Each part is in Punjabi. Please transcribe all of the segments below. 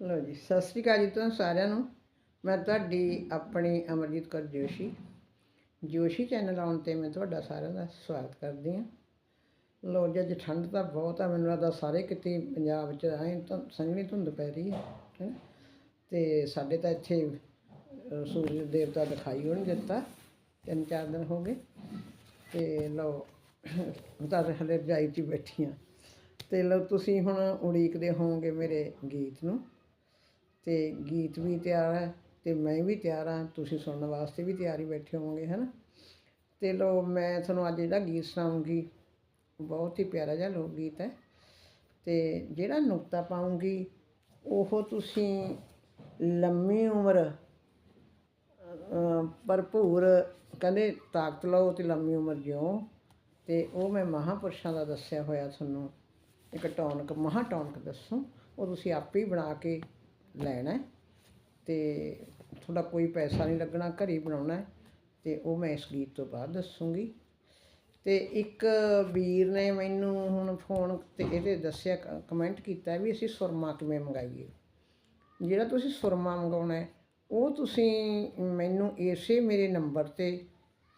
ਲੋ ਜੀ, ਸਤਿ ਸ੍ਰੀ ਅਕਾਲ ਜੀ ਤੁਹਾਨੂੰ ਸਾਰਿਆਂ ਨੂੰ। ਮੈਂ ਤੁਹਾਡੀ ਆਪਣੀ ਅਮਰਜੀਤ ਕੌਰ ਜੋਸ਼ੀ। ਜੋਸ਼ੀ ਚੈਨਲ ਆਉਣ ਤੇ ਮੈਂ ਤੁਹਾਡਾ ਸਾਰਿਆਂ ਦਾ ਸਵਾਗਤ ਕਰਦੀ ਹਾਂ। ਲੋ ਜੀ, ਅੱਜ ਠੰਡ ਤਾਂ ਬਹੁਤ ਆ, ਮੈਨੂੰ ਲੱਗਦਾ ਸਾਰੇ ਕਿਤੇ ਪੰਜਾਬ 'ਚ ਐਂ ਤਾਂ ਸੰਘਣੀ ਧੁੰਦ ਪੈ ਰਹੀ ਹੈ, ਹੈਂ। ਤੇ ਸਾਡੇ ਤਾਂ ਇੱਥੇ ਸੂਰਜ ਦੇਵਤਾ ਦਿਖਾਈ ਹੋਣ ਦਿੱਤਾ ਤਿੰਨ ਚਾਰ ਦਿਨ ਹੋ ਗਏ। ਤੇ ਲੋ ਤਾਂ ਹਲੇ ਰਜਾਈ 'ਚ ਹੀ ਬੈਠੀ ਹਾਂ। ਤੇ ਲੋ ਤੁਸੀਂ ਹੁਣ ਉਡੀਕਦੇ ਹੋਵੋਗੇ ਮੇਰੇ ਗੀਤ ਨੂੰ। ਅਤੇ ਗੀਤ ਵੀ ਤਿਆਰ ਹੈ ਅਤੇ ਮੈਂ ਵੀ ਤਿਆਰ ਹਾਂ, ਤੁਸੀਂ ਸੁਣਨ ਵਾਸਤੇ ਵੀ ਤਿਆਰ ਹੀ ਬੈਠੇ ਹੋਵੋਗੇ ਨਾ ਅਤੇ ਲਓ ਮੈਂ ਤੁਹਾਨੂੰ ਅੱਜ ਜਿਹੜਾ ਗੀਤ ਸੁਣਾਉਂਗੀ, ਬਹੁਤ ਹੀ ਪਿਆਰਾ ਜਿਹਾ ਲੋਕ ਗੀਤ ਹੈ। ਅਤੇ ਜਿਹੜਾ ਨੁਕਤਾ ਪਾਉਂਗੀ, ਉਹ ਤੁਸੀਂ ਲੰਮੀ ਉਮਰ ਭਰਪੂਰ, ਕਹਿੰਦੇ ਤਾਕਤ ਲਓ ਤੇ ਲੰਮੀ ਉਮਰ ਜਿਓ ਤੇ ਉਹ ਮੈਂ ਮਹਾਪੁਰਸ਼ਾਂ ਦਾ ਦੱਸਿਆ ਹੋਇਆ ਤੁਹਾਨੂੰ, ਇੱਕ ਟੌਨਕ ਮਹਾ ਟੌਨਕ ਦੱਸੋ। ਉਹ ਤੁਸੀਂ ਆਪੇ ਹੀ ਬਣਾ ਕੇ ਲੈਣਾ ਹੈ ਤੇ ਤੁਹਾਡਾ ਕੋਈ ਪੈਸਾ ਨਹੀਂ ਲੱਗਣਾ, ਘਰੇ ਹੀ ਬਣਾਉਣਾ ਹੈ ਤੇ ਉਹ ਮੈਂ ਇਸ ਗੀਤ ਤੋਂ ਬਾਅਦ ਦੱਸੂਗੀ। ਤੇ ਇੱਕ ਵੀਰ ਨੇ ਮੈਨੂੰ ਹੁਣ ਫੋਨ ਤੇ ਇਹਦੇ ਦੱਸਿਆ ਕਮੈਂਟ ਕੀਤਾ ਵੀ ਅਸੀਂ ਸੁਰਮਾ ਕਿਵੇਂ ਮੰਗਾਈਏ। ਜਿਹੜਾ ਤੁਸੀਂ ਸੁਰਮਾ ਮੰਗਾਉਣਾ ਹੈ, ਉਹ ਤੁਸੀਂ ਮੈਨੂੰ ਇਸੇ ਮੇਰੇ ਨੰਬਰ ਤੇ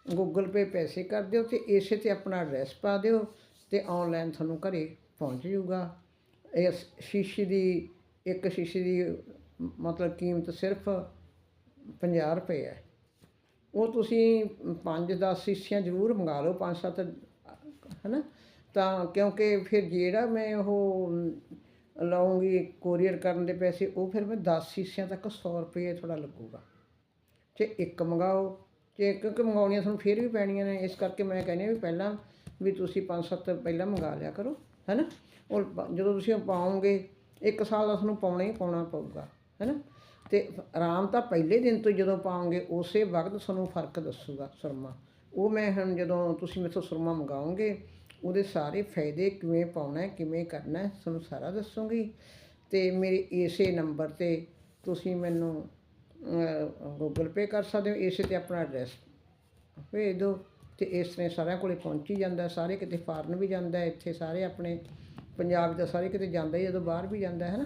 ਗੂਗਲ ਪੇ ਪੈਸੇ ਕਰ ਦਿਓ ਤੇ ਇਸੇ ਤੇ ਆਪਣਾ ਐਡਰੈਸ ਪਾ ਦਿਓ ਤੇ ਆਨਲਾਈਨ ਤੁਹਾਨੂੰ ਘਰੇ ਪਹੁੰਚ ਜਾਊਗਾ ਇਸ ਸ਼ੀਸ਼ੇ ਦੀ ਇੱਕ ਸ਼ੀਸ਼ੇ ਦੀ ਮਤਲਬ ਕੀਮਤ ਸਿਰਫ 50 ਰੁਪਏ ਹੈ। ਉਹ ਤੁਸੀਂ ਪੰਜ 10 ਸ਼ੀਸ਼ੀਆਂ ਜ਼ਰੂਰ ਮੰਗਾ ਲਓ 5-7 ਹਨਾ? ਤਾਂ ਕਿਉਂਕਿ ਫਿਰ ਜਿਹੜਾ ਮੈਂ ਉਹ ਲਾਉਂਗੀ ਕੋਰੀਅਰ ਕਰਨ ਦੇ ਪੈਸੇ, ਉਹ ਫਿਰ ਮੈਂ 10 ਸ਼ੀਸ਼ਿਆਂ ਤੱਕ 100 ਰੁਪਏ ਥੋੜਾ ਲੱਗੂਗਾ। ਜੇ ਇੱਕ ਮੰਗਾਓ, ਜੇ ਕਿਉਂਕਿ ਮੰਗਾਉਣੀਆਂ ਤੁਹਾਨੂੰ ਫਿਰ ਵੀ ਪੈਣੀਆਂ ਨੇ, ਇਸ ਕਰਕੇ ਮੈਂ ਕਹਿੰਦੀ ਵੀ ਪਹਿਲਾਂ ਵੀ ਤੁਸੀਂ 5-7 ਪਹਿਲਾਂ ਮੰਗਾ ਲਿਆ ਕਰੋ, ਹੈਨਾ? ਉਹ ਜਦੋਂ ਤੁਸੀਂ ਉਹ ਪਾਓਗੇ ਇੱਕ ਸਾਲ ਦਾ ਤੁਹਾਨੂੰ ਪਾਉਣਾ ਹੀ ਪਾਉਣਾ ਪਊਗਾ, ਹੈਨਾ? ਤੇ ਆਰਾਮ ਤਾਂ ਪਹਿਲੇ ਦਿਨ ਤੋਂ ਜਦੋਂ ਪਾਉਂਗੇ ਉਸੇ ਵਕਤ ਤੁਹਾਨੂੰ ਫ਼ਰਕ ਦੱਸੂਗਾ ਸੁਰਮਾ। ਉਹ ਮੈਂ ਹੁਣ ਜਦੋਂ ਤੁਸੀਂ ਮੇਰੇ ਤੋਂ ਸੁਰਮਾ ਮੰਗਾਓਗੇ, ਉਹਦੇ ਸਾਰੇ ਫਾਇਦੇ ਕਿਵੇਂ ਪਾਉਣਾ ਕਿਵੇਂ ਕਰਨਾ ਹੈ, ਤੁਹਾਨੂੰ ਸਾਰਾ ਦੱਸੂਗੀ। ਤੇ ਮੇਰੇ ਇਸੇ ਨੰਬਰ ਤੇ ਤੁਸੀਂ ਮੈਨੂੰ ਗੂਗਲ ਪੇ ਕਰ ਸਕਦੇ ਹੋ, ਇਸੇ ਤੇ ਆਪਣਾ ਐਡਰੈਸ ਭੇਜ ਦਿਓ। ਤੇ ਇਸ ਤਰ੍ਹਾਂ ਸਾਰਿਆਂ ਕੋਲੇ ਪਹੁੰਚੀ ਜਾਂਦਾ, ਸਾਰੇ ਕਿਤੇ ਫਾਰਨ ਵੀ ਜਾਂਦਾ, ਇੱਥੇ ਸਾਰੇ ਆਪਣੇ ਪੰਜਾਬ ਦਾ ਸਾਰੇ ਕਿਤੇ ਜਾਂਦਾ ਹੀ ਜਦੋਂ ਬਾਹਰ ਵੀ ਜਾਂਦਾ ਹੈ ਨਾ,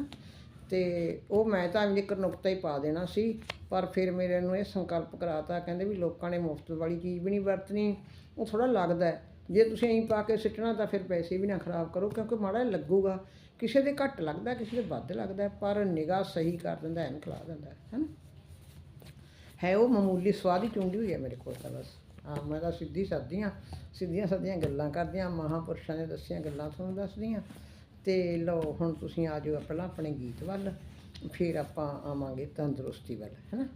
ਤੇ ਉਹ ਮੈਂ ਤਾਂ ਇੱਕ ਨੁਕਤਾ ਹੀ ਪਾ ਦੇਣਾ ਸੀ, ਪਰ ਫਿਰ ਮੇਰੇ ਨੂੰ ਇਹ ਸੰਕਲਪ ਕਰਾਤਾ, ਕਹਿੰਦੇ ਵੀ ਲੋਕਾਂ ਨੇ ਮੁਫਤ ਵਾਲੀ ਚੀਜ਼ ਵੀ ਨਹੀਂ ਵਰਤਣੀ, ਉਹ ਥੋੜਾ ਲੱਗਦਾ ਹੈ। ਜੇ ਤੁਸੀਂ ਐਂ ਪਾ ਕੇ ਸਿੱਟਣਾ ਤਾਂ ਫਿਰ ਪੈਸੇ ਵੀ ਨਾ ਖਰਾਬ ਕਰੋ, ਕਿਉਂਕਿ ਮਾੜਾ ਜਿਹਾ ਲੱਗੂਗਾ, ਕਿਸੇ ਦੇ ਘੱਟ ਲੱਗਦਾ, ਕਿਸੇ ਦੇ ਵੱਧ ਲੱਗਦਾ ਪਰ ਨਿਗਾਹ ਸਹੀ ਕਰ ਦਿੰਦਾ ਐਨ ਖਿਲਾ ਦਿੰਦਾ ਹੈ ਨਾ ਹੈ ਉਹ ਮਾਮੂਲੀ ਸਵਾਦ ਹੀ ਚੁੰਡੀ ਹੋਈ ਹੈ ਮੇਰੇ ਕੋਲ ਤਾਂ ਬਸ ਹਾਂ, ਮੈਂ ਤਾਂ ਸਿੱਧੀ ਸਾਦੀ ਹਾਂ, ਸਿੱਧੀਆਂ ਸਾਦੀਆਂ ਗੱਲਾਂ ਕਰਦੀਆਂ ਮਹਾਪੁਰਸ਼ਾਂ ਨੇ ਦੱਸੀਆਂ ਗੱਲਾਂ ਤੁਹਾਨੂੰ ਦੱਸਦੀਆਂ ਤੇ ਲਓ, ਹੁਣ ਤੁਸੀਂ ਆ ਜਾਓ ਪਹਿਲਾਂ ਆਪਣੇ ਗੀਤ ਵੱਲ, ਫਿਰ ਆਪਾਂ ਆਵਾਂਗੇ ਤੰਦਰੁਸਤੀ ਵੱਲ, ਹੈਨਾ?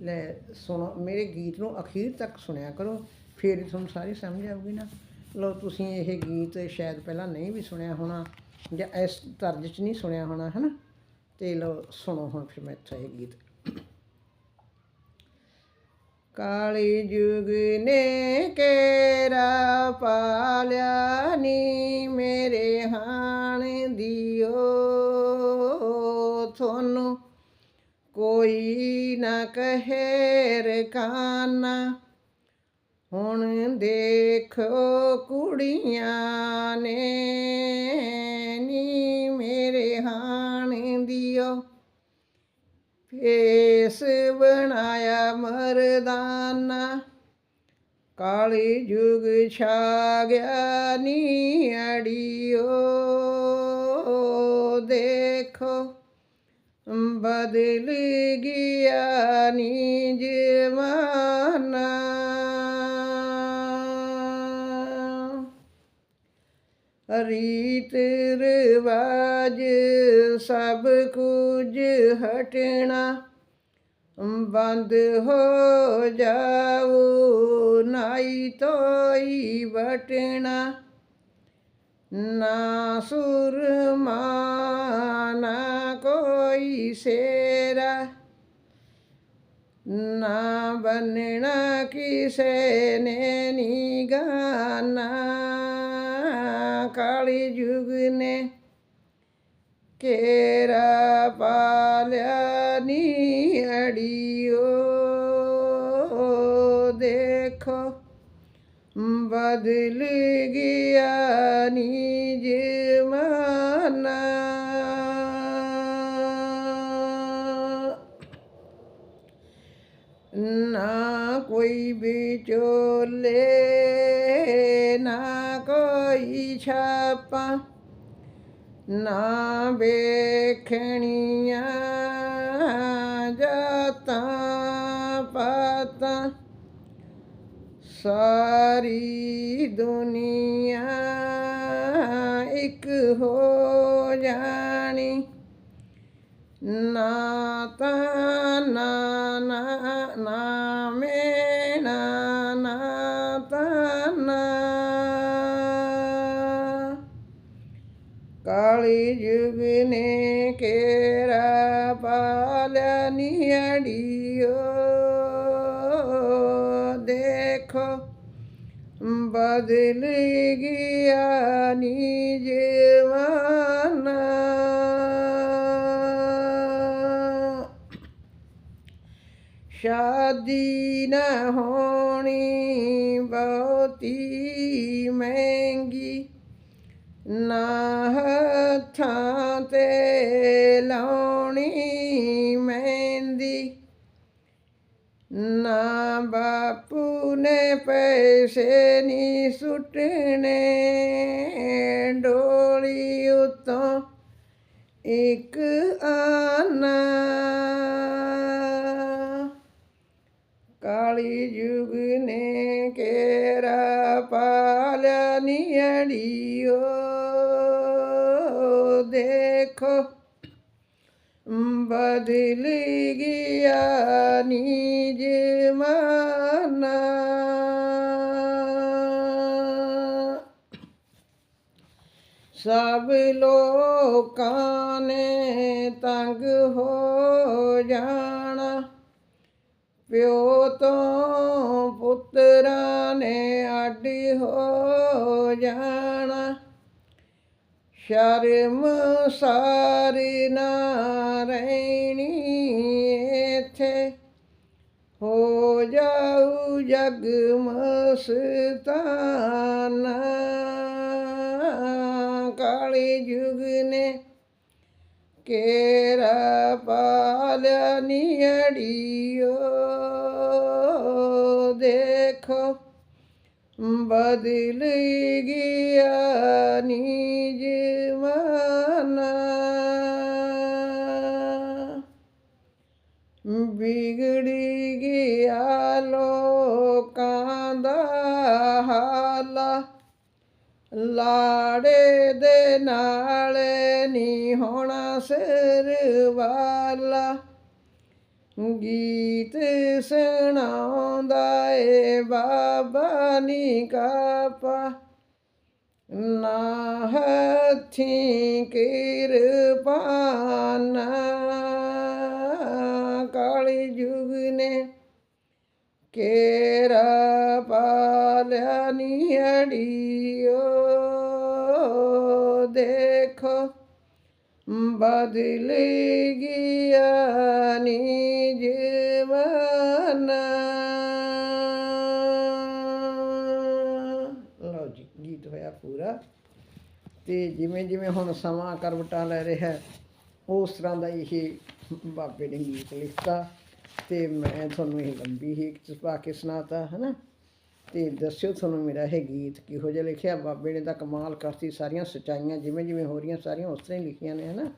ਲੈ, ਸੁਣੋ, ਮੇਰੇ ਗੀਤ ਨੂੰ ਅਖੀਰ ਤੱਕ ਸੁਣਿਆ ਕਰੋ, ਫਿਰ ਤੁਹਾਨੂੰ ਸਾਰੀ ਸਮਝ ਆਊਗੀ ਨਾ। ਲਓ, ਤੁਸੀਂ ਇਹ ਗੀਤ ਸ਼ਾਇਦ ਪਹਿਲਾਂ ਨਹੀਂ ਵੀ ਸੁਣਿਆ ਹੋਣਾ, ਜਾਂ ਇਸ ਤਰਜ 'ਚ ਨਹੀਂ ਸੁਣਿਆ ਹੋਣਾ, ਹੈਨਾ? ਤੇ ਲਓ, ਸੁਣੋ ਹੁਣ ਫਿਰ ਮੈਂ ਇੱਥੋਂ ਇਹ ਗੀਤ। ਕਾਲੀ ਜੁਗ ਨੇ ਕੇਰਾ ਪਾਲਿਆ ਨੀ ਮੇਰੇ ਹਾਣ ਦਿਓ। ਤੁਹਾਨੂੰ ਕੋਈ ਨਾ ਕਹੇ ਰਕਾਨਾ ਹੁਣ ਦੇਖੋ ਕੁੜੀਆਂ ਨੇ, ਨੀ ਮੇਰੇ ਹਾਣ ਦਿਓ। ਫੇਸ ਬਣਾਇਆ ਮਰਦਾਨਾ। ਕਾਲੀ ਜੁਗ ਛਾ ਗਿਆ ਨੀ ਅੜਿਓ ਰੀਤ ਰਿਵਾਜ ਸਭ ਕੁਝ ਹਟਣਾ। ਬੰਦ ਹੋ ਜਾਊ, ਨਾਈ ਤੋਈ ਵਟਣਾ। ਨਾ ਸੁਰਮਾ, ਨਾ ਕੋਈ ਸੇਰਾ। ਨਾ ਬੰਨਣਾ ਕਿਸੇ ਨੇ ਨੀ ਗਾਨਾ ਕਾਲੀ ਜੁਗ ਨੇ ਕੇਰਾ ਪਾਲਿਆ ਨੀ ਅੜਿਓ। ਦੇਖੋ, ਬਦਲ ਗਿਆ ਨੀ ਜਮਾਨਾ। ਨਾ ਕੋਈ ਵਿਚੋਲੇ, ਨਾ ਛਾਪਾ ਨਾ ਵੇਖਣੀਆਂ ਜਾਤਾਂ ਪਾਤਾਂ ਸਾਰੀ ਦੁਨੀਆ ਇੱਕ ਹੋ ਜਾਣੀ। ਨਾ ਤਾਂ ਨਾ ਨਾ ਕਾਲੀ ਯੁਗ ਨੇ ਕੇਰਾ ਪਾਲਿਆ ਨਿਆੜੀਓ ਦੇਖੋ ਬਦਲ ਗਿਆ ਨੀ ਜਵਾਨਾ ਸ਼ਾਦੀ ਨਾ ਹੋਣੀ ਬਹੁਤੀ ਪੈਸੇ ਨਹੀਂ ਸੁੱਟਣੇ, ਡੋਲੀ ਉਤੋਂ ਇੱਕ ਆਨਾ। ਕਾਲੀ ਯੁਗ ਨੇ ਕੇਰਾ ਪਾਲਿਆ ਨਿਆੜੀਓ ਦੇਖੋ, ਬਦਲ ਗਿਆ ਨੀ ਜਮਾਨਾ। ਸਭ ਲੋਕਾਂ ਨੇ ਤੰਗ ਹੋ ਜਾਣਾ। ਪਿਓ ਤੋਂ ਪੁੱਤਰਾਂ ਨੇ ਅੱਡ ਹੋ ਜਾਣਾ। ਸ਼ਰਮ ਸਾਰੀ ਨਾ ਰਹਿਣੀ ਇੱਥੇ। ਹੋ ਜਾਊ ਜਗ ਮਸਤਾਨਾ। ਕਾਲੀ ਯੁਗ ਨੇ ਕੇਰਾ ਪਾਲਿਆ ਨਿਆੜੀਓ ਦੇਖੋ, ਬਦਲ ਗਿਆ ਨੀ ਜਮਾਨਾ ਵਿਗੜ ਗਿਆ ਲੋਕਾਂ ਦਾ ਹਾਲਾ। ਲਾੜੇ ਦੇ ਨਾਲ ਨੀ ਹੋਣਾ ਸਿਰ ਵਾਲਾ। ਗੀਤ ਸੁਣਾਉਂਦਾ ਏ ਬਾਬਾ ਨੀ ਕਾਪਾ। ਨਾ ਹੱਥੀਂ ਕਿਰਪਾਨਾ ਕਾਲੀ ਯੁਗ ਨੇ ਕੇਰਾ ਪਾਲਿਆ ਨਿਆੜੀਓ ਦੇਖੋ ਬਦਲ ਗਿਆ ਨੀ ਜਵਾਨਾ ਲਓ ਜੀ ਗੀਤ ਹੋਇਆ ਪੂਰਾ ਤੇ ਜਿਵੇਂ ਜਿਵੇਂ ਹੁਣ ਸਮਾਂ ਕਰਵਟਾਂ ਲੈ ਰਿਹਾ ਹੈ, ਉਸ ਤਰ੍ਹਾਂ ਦਾ ਇਹ ਬਾਬੇ ਨੇ ਗੀਤ ਲਿਖਤਾ ਤੇ ਮੈਂ ਤੁਹਾਨੂੰ ਇਹ ਲੰਬੀ ਹੀ ਪਾ ਕੇ ਸੁਣਾਤਾ ਨਾ ਤੇ ਦੱਸਿਓ ਤੁਹਾਨੂੰ ਮੇਰਾ ਇਹ ਗੀਤ ਕਿਹੋ ਜਿਹਾ ਲਿਖਿਆ। ਬਾਬੇ ਨੇ ਤਾਂ ਕਮਾਲ ਕਰਤੀ ਸਾਰੀਆਂ ਸਚਾਈਆਂ ਜਿਵੇਂ ਜਿਵੇਂ ਹੋ ਰਹੀਆਂ ਸਾਰੀਆਂ ਉਸ ਤਰ੍ਹਾਂ ਹੀ ਲਿਖੀਆਂ ਨੇ ਹਨਾ।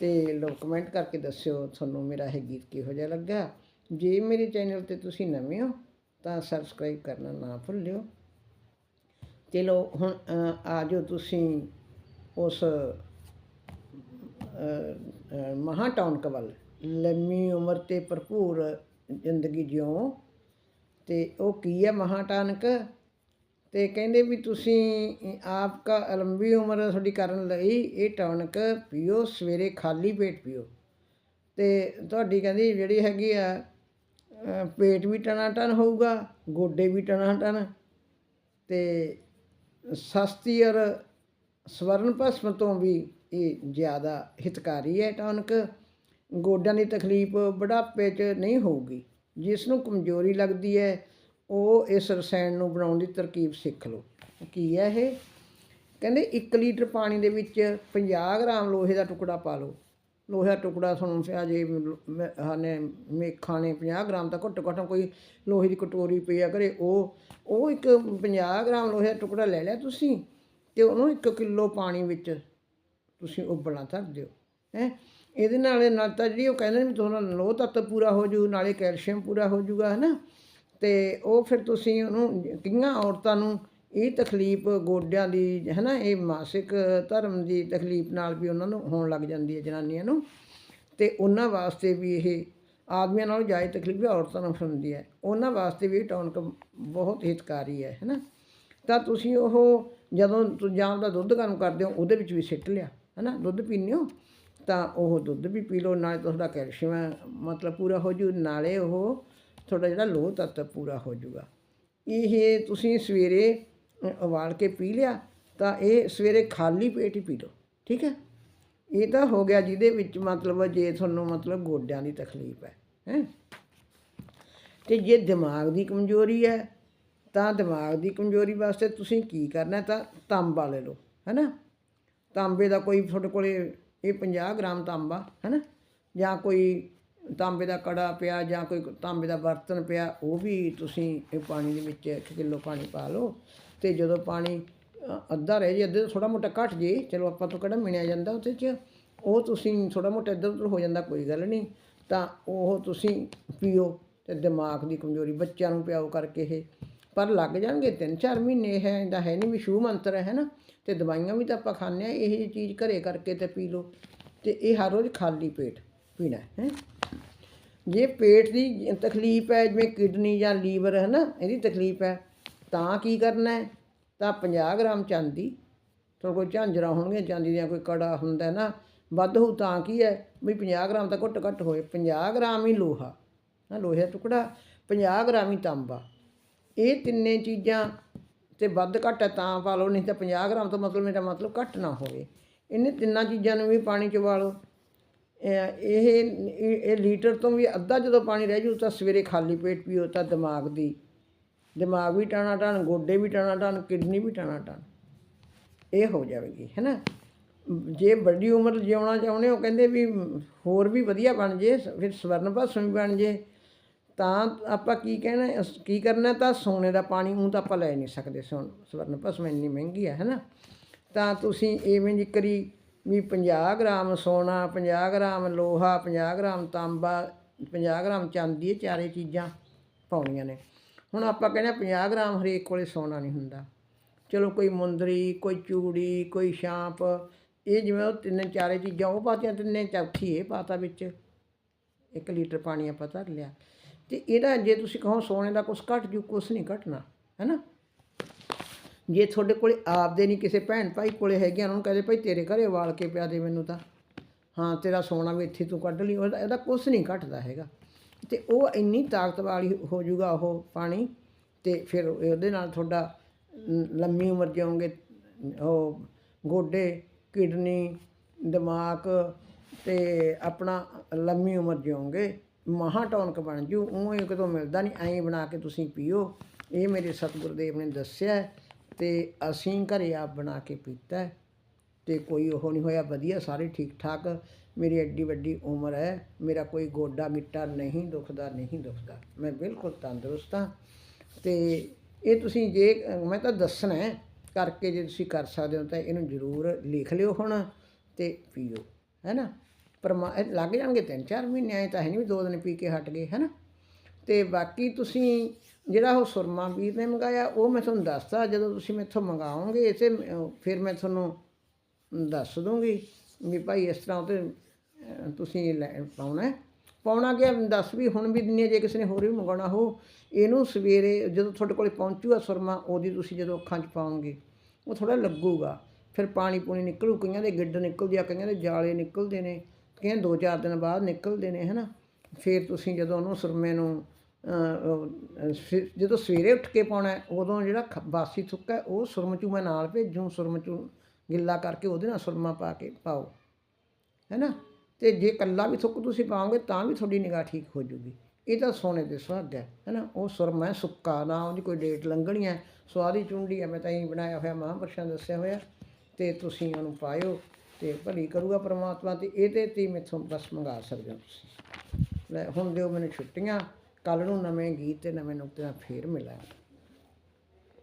ਤੇ ਲੋਕ ਕਮੈਂਟ ਕਰਕੇ ਦੱਸਿਓ ਤੁਹਾਨੂੰ ਮੇਰਾ ਇਹ ਗੀਤ ਕਿਹੋ ਜਿਹਾ ਲੱਗਾ। ਜੇ ਮੇਰੇ ਚੈਨਲ ਤੇ ਤੁਸੀਂ ਨਵੇਂ ਹੋ ਤਾਂ ਸਬਸਕ੍ਰਾਈਬ ਕਰਨਾ ਨਾ ਭੁੱਲਿਓ। ਚਲੋ ਹੁਣ ਅ, ਆ ਜਾਓ ਤੁਸੀਂ ਉਸ ਅ, ਮਹਾਂ ਟੌਨਕ ਵੱਲ ਲੰਮੀ ਉਮਰ ਤੇ ਭਰਪੂਰ ਜ਼ਿੰਦਗੀ ਜਿਉ ਤੇ ਉਹ ਕੀ ਹੈ ਮਹਾਂ ਟੌਨਕ ਤੇ ਕਹਿੰਦੇ ਵੀ ਤੁਸੀਂ ਆਪ ਕਾ ਲੰਬੀ ਉਮਰ ਤੁਹਾਡੀ ਕਰਨ ਲਈ ਇਹ ਟੌਨਕ ਪੀਓ, ਸਵੇਰੇ ਖਾਲੀ ਪੇਟ ਪੀਓ। ਤੇ ਤੁਹਾਡੀ ਕਹਿੰਦੀ ਜਿਹੜੀ ਹੈਗੀ ਆ ਪੇਟ ਵੀ ਟਣਾ ਟਨ ਹੋਊਗਾ, ਗੋਡੇ ਵੀ ਟਣਾ ਟਨ ਤੇ ਸਸਤੀ ਔਰ ਸਵਰਨ ਭਸਮ ਤੋਂ ਵੀ ਇਹ ਜ਼ਿਆਦਾ ਹਿਤਕਾਰੀ ਹੈ ਟੌਨਕ। ਗੋਡਿਆਂ ਦੀ ਤਕਲੀਫ ਬੁਢਾਪੇ 'ਚ ਨਹੀਂ ਹੋਊਗੀ। ਜਿਸ ਨੂੰ ਕਮਜ਼ੋਰੀ ਲੱਗਦੀ ਹੈ, ਉਹ ਇਸ ਰਸਾਇਣ ਨੂੰ ਬਣਾਉਣ ਦੀ ਤਰਕੀਬ ਸਿੱਖ ਲਓ। ਕੀ ਹੈ ਇਹ? ਕਹਿੰਦੇ 1 ਲੀਟਰ ਪਾਣੀ ਦੇ ਵਿੱਚ 50 ਗ੍ਰਾਮ ਲੋਹੇ ਦਾ ਟੁਕੜਾ ਪਾ ਲਓ। ਲੋਹੇ ਦਾ ਟੁਕੜਾ ਤੁਹਾਨੂੰ ਪਿਆ ਜੇ ਹਾਨੇ ਮੇਖਾਂ ਨੇ 50 ਗ੍ਰਾਮ ਦਾ ਘੱਟੋ ਘੱਟ ਕੋਈ ਲੋਹੇ ਦੀ ਕਟੋਰੀ ਪਈ ਆ ਘਰੇ, ਉਹ ਉਹ ਇੱਕ 50 ਗ੍ਰਾਮ ਲੋਹੇ ਦਾ ਟੁਕੜਾ ਲੈ ਲਿਆ ਤੁਸੀਂ ਤੇ ਉਹਨੂੰ 1 ਕਿਲੋ ਪਾਣੀ ਵਿੱਚ ਤੁਸੀਂ ਉਬਲਣਾ ਧਰ ਦਿਓ, ਹੈ। ਇਹਦੇ ਨਾਲ ਨਾਲ ਤਾਂ ਜਿਹੜੀ ਉਹ ਕਹਿੰਦੇ ਨੇ ਵੀ ਤੁਹਾਨੂੰ ਲੋਹ ਤੱਤ ਪੂਰਾ ਹੋ ਜੂ ਨਾਲੇ ਕੈਲਸ਼ੀਅਮ ਪੂਰਾ ਹੋ ਜੂਗਾ ਹੈ ਨਾ ਤੇ ਉਹ ਫਿਰ ਤੁਸੀਂ ਉਹਨੂੰ ਕਿੰਨਾ ਔਰਤਾਂ ਨੂੰ ਇਹ ਤਕਲੀਫ ਗੋਡਿਆਂ ਦੀ ਹੈ ਨਾ ਇਹ ਮਾਸਿਕ ਧਰਮ ਦੀ ਤਕਲੀਫ ਨਾਲ ਵੀ ਉਹਨਾਂ ਨੂੰ ਹੋਣ ਲੱਗ ਜਾਂਦੀ ਹੈ ਜਨਾਨੀਆਂ ਨੂੰ। ਤੇ ਉਹਨਾਂ ਵਾਸਤੇ ਵੀ ਇਹ ਆਦਮੀਆਂ ਨਾਲੋਂ ਜ਼ਿਆਦਾ ਤਕਲੀਫ ਵੀ ਔਰਤਾਂ ਨੂੰ ਹੁੰਦੀ ਹੈ। ਉਹਨਾਂ ਵਾਸਤੇ ਵੀ ਇਹ ਟੌਨਕ ਬਹੁਤ ਹਿਤਕਾਰੀ ਹੈ ਹੈ ਨਾ ਤਾਂ ਤੁਸੀਂ ਉਹ ਜਦੋਂ ਤੁਸੀਂ ਜਾਂ ਦਾ ਦੁੱਧ ਗਰਮ ਕਰਦੇ ਹੋ, ਉਹਦੇ ਵਿੱਚ ਵੀ ਸਿੱਟ ਲਿਆ ਹੈ ਨਾ ਦੁੱਧ ਪੀਂਦੇ ਹੋ? ਤਾਂ ਉਹ ਦੁੱਧ ਵੀ ਪੀ ਲਓ, ਨਾਲੇ ਤੁਹਾਡਾ ਕੈਲਸ਼ੀਅਮ ਮਤਲਬ ਪੂਰਾ ਹੋ ਜੂ, ਨਾਲੇ ਉਹ ਤੁਹਾਡਾ ਜਿਹੜਾ ਲੋਹ ਤੱਤ ਪੂਰਾ ਹੋ ਜੂਗਾ। ਇਹ ਤੁਸੀਂ ਸਵੇਰੇ ਉਬਾਲ ਕੇ ਪੀ ਲਿਆ, ਤਾਂ ਇਹ ਸਵੇਰੇ ਖਾਲੀ ਪੇਟ ਹੀ ਪੀ ਲਓ, ਠੀਕ ਹੈ? ਇਹ ਤਾਂ ਹੋ ਗਿਆ ਜਿਹਦੇ ਵਿੱਚ ਮਤਲਬ ਜੇ ਤੁਹਾਨੂੰ ਮਤਲਬ ਗੋਡਿਆਂ ਦੀ ਤਕਲੀਫ ਹੈ ਹੈ? ਤੇ ਜੇ ਦਿਮਾਗ ਦੀ ਕਮਜ਼ੋਰੀ ਹੈ, ਤਾਂ ਦਿਮਾਗ ਦੀ ਕਮਜ਼ੋਰੀ ਵਾਸਤੇ ਤੁਸੀਂ ਕੀ ਕਰਨਾ ਤਾਂ ਤਾਂਬਾ ਲੈ ਲਓ ਹੈਨਾ ਤਾਂਬੇ ਦਾ ਕੋਈ ਤੁਹਾਡੇ ਕੋਲੇ ਇਹ 50 ਗ੍ਰਾਮ ਤਾਂਬਾ, ਹੈਨਾ? ਜਾਂ ਕੋਈ ਤਾਂਬੇ ਦਾ ਕੜਾ ਪਿਆ, ਜਾਂ ਕੋਈ ਤਾਂਬੇ ਦਾ ਬਰਤਨ ਪਿਆ, ਉਹ ਵੀ ਤੁਸੀਂ ਇਹ ਪਾਣੀ ਦੇ ਵਿੱਚ 1 ਕਿਲੋ ਪਾਣੀ ਪਾ ਲਓ। ਤੇ ਜਦੋਂ ਪਾਣੀ ਅੱਧਾ ਰਹਿ ਜੇ, ਅੱਧੇ ਤੋਂ ਥੋੜਾ ਮੋਟਾ ਘਟ ਜੇ, ਚਲੋ ਆਪਾਂ ਤੋਂ ਕਿਹੜਾ ਮਿਣਿਆ ਜਾਂਦਾ ਉਹਦੇ 'ਚ, ਉਹ ਤੁਸੀਂ ਥੋੜਾ ਮੋਟਾ ਇੱਧਰ ਉੱਧਰ ਹੋ ਜਾਂਦਾ, ਕੋਈ ਗੱਲ ਨਹੀਂ। ਤਾਂ ਉਹ ਤੁਸੀਂ ਪੀਓ, ਤੇ ਦਿਮਾਗ ਦੀ ਕਮਜ਼ੋਰੀ ਬੱਚਿਆਂ ਨੂੰ ਪਿਆਓ ਕਰਕੇ ਇਹ। ਪਰ ਲੱਗ ਜਾਣਗੇ 3-4 ਮਹੀਨੇ ਹੈ ਇਹਦਾ ਹੈ ਨਹੀਂ ਵੀ ਸ਼ੂ ਮੰਤਰ ਹੈ ਨਾ ਤੇ ਦਵਾਈਆਂ ਵੀ ਤਾਂ ਆਪਾਂ ਖਾਂਦੇ ਆ ਇਹ ਜਿਹੀ ਚੀਜ਼ ਘਰੇ ਕਰਕੇ ਤੇ ਪੀ ਲਓ। ਤੇ ਇਹ ਹਰ ਰੋਜ਼ ਖਾਲੀ ਪੇਟ ਪੀਣਾ ਹੈ ਜੇ ਪੇਟ ਦੀ ਤਕਲੀਫ ਹੈ, ਜਿਵੇਂ ਕਿਡਨੀ ਜਾਂ ਲੀਵਰ ਹੈ ਨਾ ਇਹਦੀ ਤਕਲੀਫ ਹੈ, ਤਾਂ ਕੀ ਕਰਨਾ ਹੈ? ਤਾਂ 50 ਗ੍ਰਾਮ ਚਾਂਦੀ ਤੁਹਾਡੇ ਕੋਲ ਝਾਂਜਰਾਂ ਹੋਣਗੀਆਂ, ਚਾਂਦੀ ਦੀਆਂ ਕੋਈ ਕੜਾ ਹੁੰਦਾ ਨਾ, ਵੱਧ ਹੋਊ ਤਾਂ ਕੀ ਹੈ? ਵੀ 50 ਗ੍ਰਾਮ ਤਾਂ ਘੱਟ ਘੱਟ ਹੋਏ 50 ਗ੍ਰਾਮ ਹੀ ਲੋਹਾ ਨਾ ਲੋਹੇ ਦਾ ਟੁਕੜਾ 50 ਗ੍ਰਾਮ ਹੀ ਤਾਂਬਾ। ਇਹ ਤਿੰਨੇ ਚੀਜ਼ਾਂ ਤੇ ਵੱਧ ਘੱਟ ਹੈ, ਤਾਂ ਪਾ ਲਓ, ਨਹੀਂ ਤਾਂ 50 ਗ੍ਰਾਮ ਤੋਂ ਮਤਲਬ ਮੇਰਾ ਮਤਲਬ ਘੱਟ ਨਾ ਹੋਵੇ। ਇਹਨੇ ਤਿੰਨਾਂ ਚੀਜ਼ਾਂ ਨੂੰ ਵੀ ਪਾਣੀ ਚ ਉਬਾਲੋ। ਇਹ ਇਹ ਲੀਟਰ ਤੋਂ ਵੀ ਅੱਧਾ ਜਦੋਂ ਪਾਣੀ ਰਹਿ ਜੂ ਤਾਂ ਸਵੇਰੇ ਖਾਲੀ ਪੇਟ ਪੀਓ ਤਾਂ ਦਿਮਾਗ ਦੀ, ਦਿਮਾਗ ਵੀ ਟਾਣਾ ਟਾਣ, ਗੋਡੇ ਵੀ ਟਾਣਾ ਟਾਣ, ਕਿਡਨੀ ਵੀ ਟਾਣਾ ਟਾਣ। ਇਹ ਹੋ ਜਾਵੇਗੀ, ਹੈ ਨਾ? ਜੇ ਵੱਡੀ ਉਮਰ ਜਿਉਣਾ ਚਾਹੁੰਦੇ ਹੋ, ਕਹਿੰਦੇ ਵੀ ਹੋਰ ਵੀ ਵਧੀਆ ਬਣ ਜੇ, ਫਿਰ ਸਵਰਨ ਭਸਮ ਵੀ ਬਣ ਜੇ। ਤਾਂ ਆਪਾਂ ਕੀ ਕਹਿਣਾ ਕੀ ਕਰਨਾ ਤਾਂ ਸੋਨੇ ਦਾ ਪਾਣੀ ਉਹ ਤਾਂ ਆਪਾਂ ਲੈ ਨਹੀਂ ਸਕਦੇ ਸੋਨ ਸਵਰਨ ਭਸਮ ਇੰਨੀ ਮਹਿੰਗੀ ਹੈ ਹੈ ਨਾ ਤਾਂ ਤੁਸੀਂ ਇਵੇਂ ਜਿਕਰੀ ਵੀ 50 ਗ੍ਰਾਮ ਸੋਨਾ 50 ਗ੍ਰਾਮ ਲੋਹਾ 50 ਗ੍ਰਾਮ ਤਾਂਬਾ 50 ਗ੍ਰਾਮ ਚਾਂਦੀ, ਇਹ ਚਾਰੇ ਚੀਜ਼ਾਂ ਪਾਉਣੀਆਂ ਨੇ। ਹੁਣ ਆਪਾਂ ਕਹਿੰਦੇ ਹਾਂ 50 ਗ੍ਰਾਮ ਹਰੇਕ ਕੋਲੇ ਸੋਨਾ ਨਹੀਂ ਹੁੰਦਾ। ਚਲੋ ਕੋਈ ਮੁੰਦਰੀ, ਕੋਈ ਚੂੜੀ, ਕੋਈ ਛਾਂਪ, ਇਹ ਜਿਵੇਂ ਉਹ ਤਿੰਨ ਚਾਰੇ ਚੀਜ਼ਾਂ ਉਹ ਪਾਤੀਆਂ, ਤਿੰਨੇ ਚੌਥੀ ਇਹ ਪਾਤਾ ਵਿੱਚ। 1 ਲੀਟਰ ਪਾਣੀ ਆਪਾਂ ਧਰ ਲਿਆ। ਤੇ ਇਹਦਾ ਜੇ ਤੁਸੀਂ ਕਹੋ ਸੋਨੇ ਦਾ ਕੁਛ ਘਟ ਜੂ, ਕੁਛ ਨਹੀਂ ਘਟਣਾ, ਹੈਨਾ? ਜੇ ਤੁਹਾਡੇ ਕੋਲੇ ਆਪਦੇ ਨਹੀਂ ਕਿਸੇ ਭੈਣ ਭਾਈ ਕੋਲੇ ਹੈਗੇ ਉਹਨਾਂ ਨੂੰ ਕਹਦੇ ਭਾਈ ਤੇਰੇ ਘਰੇ ਵਾਲ ਕੇ ਪਿਆ ਦੇ ਮੈਨੂੰ ਤਾਂ। ਹਾਂ, ਤੇਰਾ ਸੋਨਾ ਵੀ ਇੱਥੇ ਤੂੰ ਕੱਢ ਲਈ, ਉਹਦਾ ਇਹਦਾ ਕੁਛ ਨਹੀਂ ਘਟਦਾ ਹੈਗਾ। ਤੇ ਉਹ ਇੰਨੀ ਤਾਕਤ ਵਾਲੀ ਹੋ ਜਾਊਗਾ ਉਹ ਪਾਣੀ, ਤੇ ਫਿਰ ਉਹਦੇ ਨਾਲ ਤੁਹਾਡਾ ਲੰਮੀ ਉਮਰ ਜਿਉਂਗੇ, ਉਹ ਗੋਡੇ, ਕਿਡਨੀ, ਦਿਮਾਗ ਤੇ ਆਪਣਾ ਲੰਮੀ ਉਮਰ ਜਿਉਂਗੇ। ਮਹਾ ਟੌਨਕ ਬਣ ਜੂ ਉਹ ਇਹ ਕਿਤੋਂ ਮਿਲਦਾ ਨਹੀਂ, ਐਂ ਬਣਾ ਕੇ ਤੁਸੀਂ ਪੀਓ। ਇਹ ਮੇਰੇ ਸਤਿਗੁਰ ਦੇਵ ਨੇ ਦੱਸਿਆ ਹੈ ਤੇ ਅਸੀਂ ਘਰੇ ਆਪ ਬਣਾ ਕੇ ਪੀਤਾ ਹੈ ਤੇ ਕੋਈ ਉਹ ਨਹੀਂ ਹੋਇਆ, ਵਧੀਆ, ਸਾਰੇ ਠੀਕ ਠਾਕ ਮੇਰੀ ਐਡੀ ਵੱਡੀ ਉਮਰ ਹੈ, ਮੇਰਾ ਕੋਈ ਗੋਡਾ ਗਿੱਟਾ ਨਹੀਂ ਦੁਖਦਾ ਨਹੀਂ ਦੁਖਦਾ। ਮੈਂ ਬਿਲਕੁਲ ਤੰਦਰੁਸਤ ਹਾਂ ਤੇ ਇਹ ਤੁਸੀਂ ਜੇ, ਮੈਂ ਤਾਂ ਦੱਸਣਾ ਹੈ, ਕਰਕੇ ਜੇ ਤੁਸੀਂ ਕਰ ਸਕਦੇ ਹੋ ਤਾਂ ਇਹਨੂੰ ਜ਼ਰੂਰ ਲਿਖ ਲਿਓ ਹੁਣ ਤੇ ਪੀਓ, ਹੈ ਨਾ? ਪਰਮਾ ਇਹ ਲੱਗ ਜਾਣਗੇ ਤਿੰਨ ਚਾਰ ਮਹੀਨੇ ਆਏ ਤਾਂ ਹੈ ਨਹੀਂ ਵੀ ਦੋ ਦਿਨ ਪੀ ਕੇ ਹਟ ਗਏ ਹੈ ਨਾ ਤੇ ਬਾਕੀ ਤੁਸੀਂ ਜਿਹੜਾ ਉਹ ਸੁਰਮਾ ਵੀਰ ਨੇ ਮੰਗਾਇਆ ਉਹ ਮੈਂ ਤੁਹਾਨੂੰ ਦੱਸਤਾ ਜਦੋਂ ਤੁਸੀਂ ਮੈਥੋਂ ਮੰਗਾਓਗੇ ਇਸੇ ਅਹ, ਫਿਰ ਮੈਂ ਤੁਹਾਨੂੰ ਦੱਸ ਦੂੰਗੀ ਵੀ ਭਾਈ ਇਸ ਤਰ੍ਹਾਂ ਉਹ ਤੇ ਤੁਸੀਂ ਲੈ ਪਾਉਣਾ ਪਾਉਣਾ ਕਿ ਦੱਸ ਵੀ ਹੁਣ ਵੀ ਦਿੰਨੀ ਹਾਂ, ਜੇ ਕਿਸੇ ਨੇ ਹੋਰ ਵੀ ਮੰਗਾਉਣਾ ਹੋ ਇਹਨੂੰ ਸਵੇਰੇ ਜਦੋਂ ਤੁਹਾਡੇ ਕੋਲੇ ਪਹੁੰਚੂਗਾ ਸੁਰਮਾ ਉਹਦੀ ਤੁਸੀਂ ਜਦੋਂ ਅੱਖਾਂ 'ਚ ਪਾਓਗੇ ਉਹ ਥੋੜਾ ਲੱਗੂਗਾ। ਫਿਰ ਪਾਣੀ ਪੂਣੀ ਨਿਕਲੂ ਕਈਆਂ ਦੇ ਗਿੱਡ ਨਿਕਲਦੇ ਆ ਕਈਆਂ ਦੇ ਜਾਲੇ ਨਿਕਲਦੇ ਨੇ। ਕਈਆਂ ਦੋ ਚਾਰ ਦਿਨ ਬਾਅਦ ਨਿਕਲਦੇ ਨੇ ਹਨਾ? ਫਿਰ ਤੁਸੀਂ ਜਦੋਂ ਉਹਨੂੰ ਸੁਰਮੇ ਨੂੰ ਅਹ, ਜਦੋਂ ਸਵੇਰੇ ਉੱਠ ਕੇ ਪਾਉਣਾ ਉਦੋਂ ਜਿਹੜਾ ਖ- ਬਾਸੀ ਥੁੱਕਾ ਹੈ, ਉਹ ਸੁਰਮਚੂ ਮੈਂ ਨਾਲ ਭੇਜੂ ਸੁਰਮਚੂ ਗਿੱਲਾ ਕਰਕੇ ਉਹਦੇ ਨਾਲ ਸੁਰਮਾ ਪਾ ਕੇ ਪਾਓ ਹੈਨਾ? ਤੇ ਜੇ ਕੱਲਾ ਵੀ ਥੁੱਕ ਤੁਸੀਂ ਪਾਓਗੇ ਤਾਂ ਵੀ ਤੁਹਾਡੀ ਨਿਗਾਹ ਠੀਕ ਹੋ ਜੂਗੀ। ਇਹ ਤਾਂ ਸੋਨੇ ਦੇ ਸੁਹਾਗ ਹੈ ਹੈਨਾ? ਉਹ ਸੁਰਮਾ ਹੈ ਸੁੱਕਾ ਨਾ ਉਹਦੀ ਕੋਈ ਡੇਟ ਲੰਘਣੀ ਹੈ। ਸਵਾਦੀ ਚੁੰਡੀ ਹੈ ਮੈਂ ਤਾਂ ਹੀ ਬਣਾਇਆ ਹੋਇਆ ਮਹਾਂਪੁਰਸ਼ਾਂ ਦੱਸਿਆ ਹੋਇਆ। ਤੇ ਤੁਸੀਂ ਉਹਨੂੰ ਪਾਇਓ। ਤੇ ਭਲੀ ਕਰੂਗਾ ਪ੍ਰਮਾਤਮਾ ਤੇ ਇਹਦੇ ਤੇ ਹੀ ਮੈਥੋਂ ਬਸ ਮੰਗਾ ਸਕਦੇ ਹੋ ਤੁਸੀਂ। ਲੈ, ਹੁਣ ਦਿਓ ਮੈਨੂੰ ਛੁੱਟੀਆਂ ਕੱਲ ਨੂੰ ਨਵੇਂ ਗੀਤ ਤੇ ਨਵੇਂ ਨੁਕਤੇ ਨਾਲ ਫੇਰ ਮਿਲਾਂਗੇ।